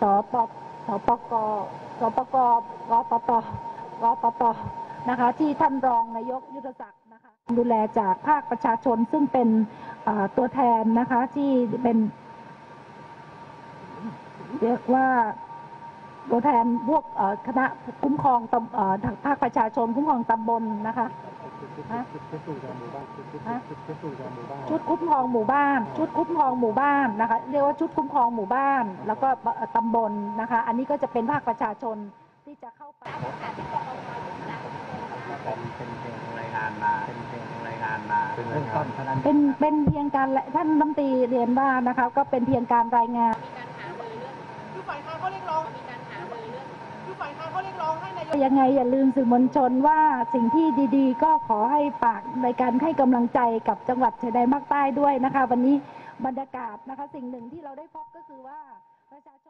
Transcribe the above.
สปสปกสปกรปตรปตนะคะที่ท่านรองนายกยุทธศักดิ์นะคะดูแลจากภาคประชาชนซึ่งเป็นตัวแทนนะคะที่เป็นเรียกว่าตัวแทนพวกคณะคุ้มครองตำเอ่อทางภาคประชาชนคุ้มครองตำบลนะคะ ชุดคุ้มครองหมู่บ้าน ชุดคุ้มครองหมู่บ้านนะคะ เรียกว่าชุดคุ้มครองหมู่บ้าน แล้วก็เอ่อตำบลนะคะ อันนี้ก็จะเป็นภาคประชาชนที่จะเข้าไปเป็นเป็นเพียงรายงานมาเป็นเพียงรายงานมาเบื้องต้นเท่านั้นเป็นเป็นเพียงการท่านรัฐมนตรีเรียนว่านะคะ ก็เป็นเพียงการรายงานคือฝ่ายค้านเขาเรียกร้องมีการ ยังไงอย่าลืมสื่อมวลชนว่าสิ่งที่ดีๆ ก็ขอให้ฝากในการให้กำลังใจกับจังหวัดชายแดนภาคใต้ด้วยนะคะ วันนี้บรรยากาศนะคะ สิ่งหนึ่งที่เราได้พบก็คือว่าประชาชน